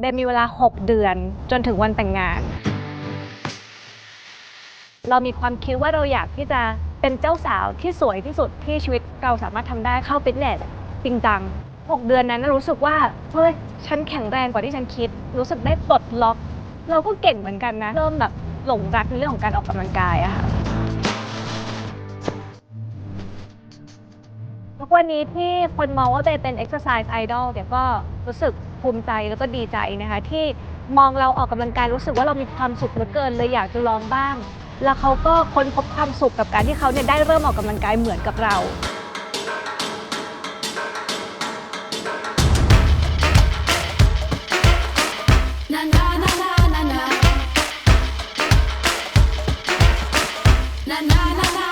เบนมีเวลา 6 เดือนจนถึงวันแต่งงาน เรามีความคิดว่าเราอยากที่จะเป็นเจ้าสาวที่สวยที่สุดที่ชีวิตเราสามารถทำได้เข้าฟิตเนสจริงจัง 6 เดือนนั้นรู้สึกว่าเฮ้ยฉันแข็งแรงกว่าที่ฉันคิด รู้สึกได้ปลดล็อก เราก็เก่งเหมือนกันนะ เริ่มแบบหลงรักในเรื่องของการออกกำลังกายอะค่ะทุกวันนี้ที่คนมองว่าเบเป็น exercise idol เนี่ยก็รู้สึก ภูมิใจแล้วก็ดีใจนะคะ ที่มองเราออกกำลังกายรู้สึกว่าเรามีความสุขเหลือเกินเลยอยากจะลองบ้าง แล้วเขาก็ค้นพบความสุขกับการที่เขาเนี่ยได้เริ่มออกกำลังกายเหมือนกับเรา Na na na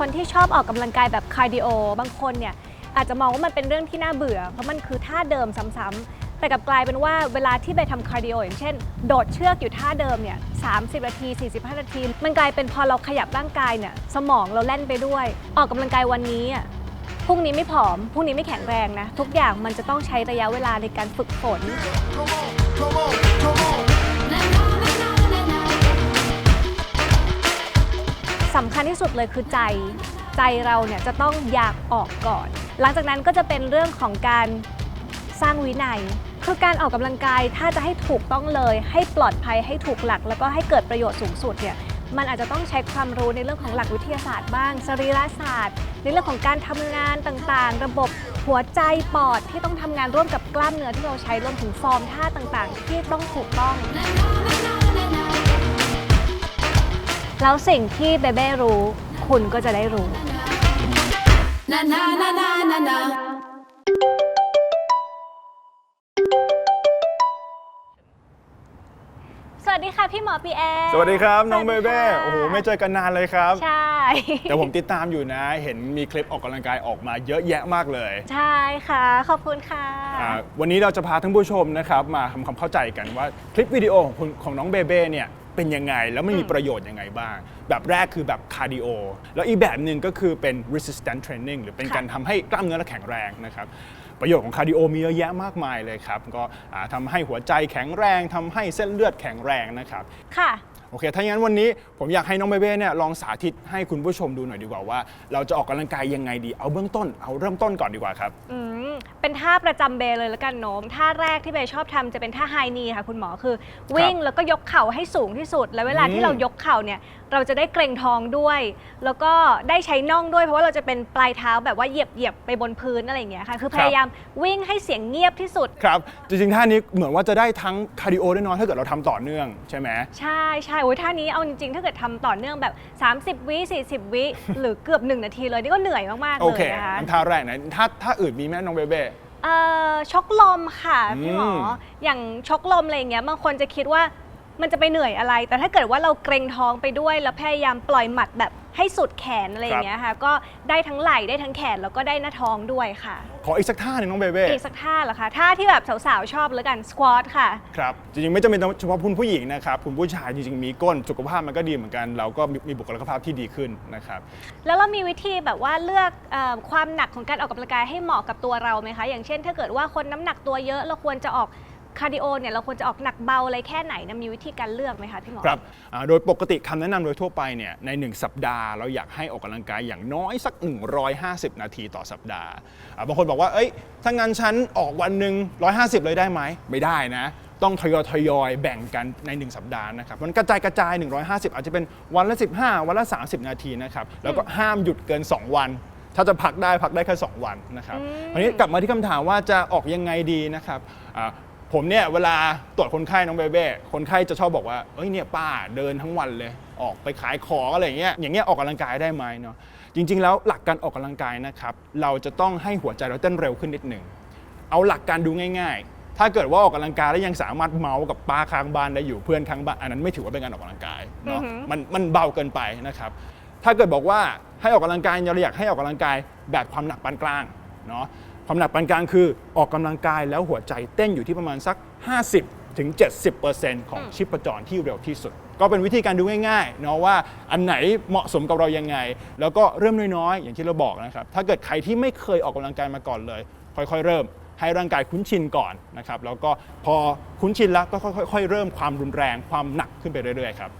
คนที่ชอบออกกำลังกายแบบคาร์ดิโอ บางคนเนี่ยอาจจะมองว่ามันเป็นเรื่องที่น่าเบื่อ เพราะมันคือท่าเดิมซ้ำๆแต่กับกลายเป็นว่าเวลาที่ไปทำคาร์ดิโออย่างเช่น โดดเชือกอยู่ท่าเดิมเนี่ย30 นาที 45 นาที มันกลายเป็นพอเราขยับร่างกายเนี่ยสมองเราแล่นไปด้วย ออกกำลังกายวันนี้อะพรุ่งนี้ไม่ผอมพรุ่งนี้ไม่แข็งแรงนะ ทุกอย่างมันจะต้องใช้ระยะเวลาในการฝึกฝน สำคัญที่สุดเลยคือใจใจเราเนี่ยจะต้องอยากออกก่อน หลังจากนั้นก็จะเป็นเรื่องของการสร้างวินัย คือการออกกำลังกายถ้าจะให้ถูกต้องเลย ให้ปลอดภัยให้ถูกหลัก แล้วก็ให้เกิดประโยชน์สูงสุดเนี่ยมันอาจจะต้องใช้ความรู้ในเรื่องของหลักวิทยาศาสตร์บ้าง สรีรศาสตร์ ในเรื่องของการทำงานต่างๆ ระบบหัวใจปอดที่ต้องทำงานร่วมกับกล้ามเนื้อที่เราใช้รวมถึงฟอร์มท่าต่างๆ ที่ต้องถูกต้อง แล้วสิ่งที่เบเบ้รู้ คุณก็จะได้รู้ Na na na na na na. สวัสดีค่ะพี่หมอปีแอร์สวัสดีครับ น้องสเบวัสดีเบ้ค่ะโอ้โห ไม่เจอกันนานเลยครับ ใช่ แต่ผมติดตามอยู่นะ เห็นมีคลิปออกกำลังกายออกมาเยอะแยะมากเลยใช่ค่ะ ขอบคุณค่ะ อ่าวันนี้เราจะพาท่านผู้ชมนะครับ มาทำความเข้าใจกันว่าคลิปวิดีโอของคุณของน้องเบเบ้เนี่ย เป็นยังไง แล้วมันมีประโยชน์ยังไงบ้าง แบบแรกคือแบบคาร์ดิโอแล้วอีกแบบหนึ่งก็คือเป็น resistance training หรือเป็นค่ะการทำให้กล้ามเนื้อเราแข็งแรงนะครับประโยชน์ของคาร์ดิโอมีเยอะแยะมากมายเลยครับ ก็อ่าทำให้หัวใจแข็งแรงทำให้เส้นเลือดแข็งแรงนะครับ ค่ะ โอเค ถ้าอย่างนั้นวันนี้ผมอยากให้น้องเบเบ้เนี่ยลองสาธิตให้คุณผู้ชมดูหน่อยดีกว่าว่า เราจะออกกำลังกายยังไงดี เอาเบื้องต้น เอาเริ่มต้นก่อนดีกว่าครับ อืม เป็นท่าประจำเบย์เลยแล้วกันโน้ม ท่าแรกที่เบย์ชอบทำจะเป็นท่าไฮนีค่ะคุณหมอคือ วิ่งแล้วก็ยกเข่าให้สูงที่สุด แล้วเวลาอืมที่เรายกเข่าเนี่ยเราจะได้เกรงท้องด้วย แล้วก็ได้ใช้น่องด้วยเพราะว่าเราจะเป็นปลายเท้าแบบว่าเหยียบเหยียบไปบนพื้นอะไรอย่างเงี้ยค่ะ คือพยายามวิ่งให้เสียงเงียบที่สุด ครับ จริงๆท่านี้เหมือนว่าจะได้ทั้งคาร์ดิโอด้วยเนาะถ้าเกิดเราทำต่อเนื่องใช่ไหมใช่ใช่โอ้ยท่านี้เอาจริงๆ ถ้าเกิดทำต่อเนื่องแบบ 30 วิ 40 วิ หรือเกือบ 1 นาทีเลย นี่ก็เหนื่อยมาก ๆ โอเลเคยนะคะอันท่าแรกนะท่าท่าอื่นมีไหมน้องเบเบ้ เอ่อชกลมค่ะพี่หมออืมอย่างชกลมอะไรอย่างเงี้ยบางคนจะคิดว่ามันจะไปเหนื่อยอะไร แต่ถ้าเกิดว่าเราเกรงท้องไปด้วย แล้วพยายามปล่อยหมัดแบบ ให้สุดแขนอะไรอย่างเงี้ยค่ะ ก็ได้ทั้งไหล่ได้ทั้งแขนแล้วก็ได้หน้าท้องด้วยค่ะ ขออีกสักท่าหนึ่งน้องเบเบ้อีกสักท่าเหรอคะท่าที่แบบสาวๆชอบแล้วกันสควอตค่ะ ครับจริงๆไม่จำเป็นต้องเฉพาะคุณผู้หญิงนะครับคุณผู้ชายจริงๆมีก้นสุขภาพมันก็ดีเหมือนกัน เราก็มีมีบุคลิกภาพที่ดีขึ้นนะครับแล้วเรามีวิธีแบบว่าเลือกเออความหนักของการออกกำลังกายให้เหมาะกับตัวเราไหมคะ อย่างเช่น ถ้าเกิดว่าคนน้ำหนักตัวเยอะเราควรจะออก คาร์ดิโอเนี่ยเราควรจะออกหนักเบาอะไรแค่ไหนนะมีวิธีการเลือกไหมคะพี่หมอ ครับอ่าโดยปกติคำแนะนำโดยทั่วไปเนี่ยใน 1 สัปดาห์เราอยากให้ออกกำลังกายอย่างน้อยสัก 150 นาทีต่อสัปดาห์อ่าบางคนบอกว่าเอ้ยถ้างั้นฉันออกวันหนึ่ง150 เลยได้ไหม ไม่ได้นะ ต้องทยอยทยอยแบ่งกันใน 1 สัปดาห์นะครับมันกระจายกระจาย 150 อาจจะเป็นวันละ 15 วันละ 30 นาทีนะครับแล้วก็ห้ามหยุดเกิน 2 วัน ถ้าจะพักได้พักได้แค่2วันนะครับอืมคราวนี้กลับมาที่คำถามว่าจะออกยังไงดีนะครับอ่า ผมเนี่ยเวลาตรวจคนไข้น้องเบเบ้คนไข้จะชอบบอกว่าเอ้ยเนี่ยป้าเดินทั้งวันเลย ออกไปขายของอะไรอย่างเงี้ยอย่างเงี้ยออกกำลังกายได้ไหมเนาะจริง ๆ แล้วหลักการออกกำลังกายนะครับเราจะต้องให้หัวใจเราเต้นเร็วขึ้นนิดหนึ่งเอาหลักการดูง่าย ๆ ถ้าเกิดว่าออกกำลังกายแล้วยังสามารถเมาส์กับป้าข้างบ้านได้อยู่เพื่อนข้างบ้านอันนั้นไม่ถือว่าเป็นการออกกำลังกายเนาะอือหือมันมันเบาเกินไปนะครับถ้าเกิดบอกว่าให้ออกกำลังกายเราอยากให้ออกกำลังกายแบบความหนักปานกลางเนาะ ความหนักปานกลางคือออกกำลังกายแล้วหัวใจเต้นอยู่ที่ประมาณสัก 50ถึง70%ของอืมชีพจรที่เร็วที่สุด ก็เป็นวิธีการดูง่ายๆเนาะว่าอันไหนเหมาะสมกับเรายังไง แล้วก็เริ่มน้อยๆ อย่างที่เราบอกนะครับ ถ้าเกิดใครที่ไม่เคยออกกำลังกายมาก่อนเลย ค่อยๆ เริ่มให้ร่างกายคุ้นชินก่อนนะครับแล้วก็พอคุ้นชินแล้วก็ค่อยๆเริ่มความรุนแรงความหนักขึ้นไปเรื่อยๆครับอืม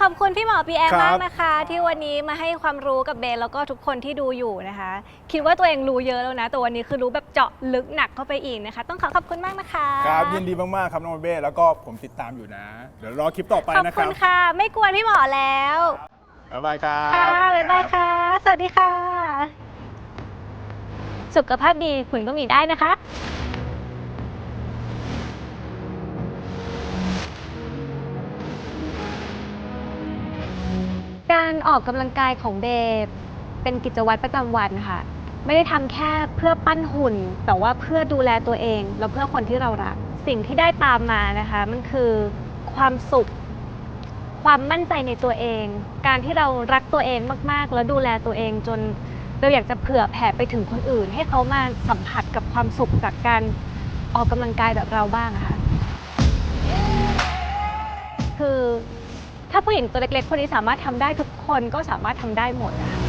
ขอบคุณพี่หมอพีแอมครับ มากนะคะ ที่วันนี้มาให้ความรู้กับเบนแล้วก็ทุกคนที่ดูอยู่นะคะ คิดว่าตัวเองรู้เยอะแล้วนะ แต่วันนี้คือรู้แบบเจาะลึกหนักเข้าไปอีกนะคะ ต้องขอขอบคุณมากนะคะครับยินดีมากๆครับน้องเบ้แล้วก็ผมติดตามอยู่นะ เดี๋ยวรอคลิปต่อไปขอบนะคคุรัณบค่ะ ไม่กวนพี่หมอแล้วบ๊ายบายครับค่ะบ๊ายบายค่ะ สวัสดีค่ะ สุขภาพดีคุณก็มีได้นะคะ การออกกำลังกายของเบย์เป็นกิจวัตรประจำวันค่ะ ไม่ได้ทำแค่เพื่อปั้นหุ่น แต่ว่าเพื่อดูแลตัวเอง แล้วเพื่อคนที่เรารัก สิ่งที่ได้ตามมานะคะ มันคือความสุข ความมั่นใจในตัวเอง การที่เรารักตัวเองมากๆ แล้วดูแลตัวเองจนเราอยากจะเผื่อแผ่ไปถึงคนอื่น ให้เขามาสัมผัสกับความสุขจากการออกกำลังกายแบบเราบ้างอะค่ะ คือ ถ้าผู้หญิงตัวเล็กๆคนนี้สามารถทำได้ทุกคนก็สามารถทำได้หมดอะ